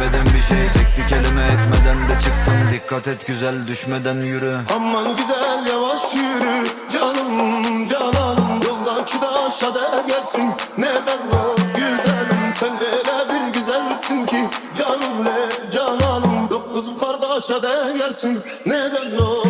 İçmedim bir şey tek bir kelime etmeden de çıktım. Dikkat et güzel düşmeden yürü. Aman güzel yavaş yürü. Canım cananım Yoldaki taşa değersin neden o güzelim Sen öyle bir güzelsin ki. Canım le cananım Dokuz kardeşe değersin neden o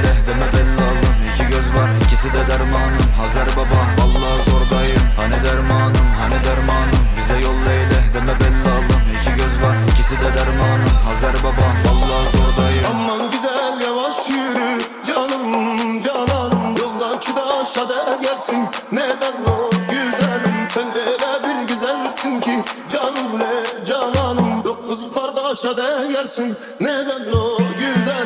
taşa değersin neden o güzelim? Sen öyle bir güzelsin ki? Canım le cananım? Dokuz kardeşe değersin neden o güzelim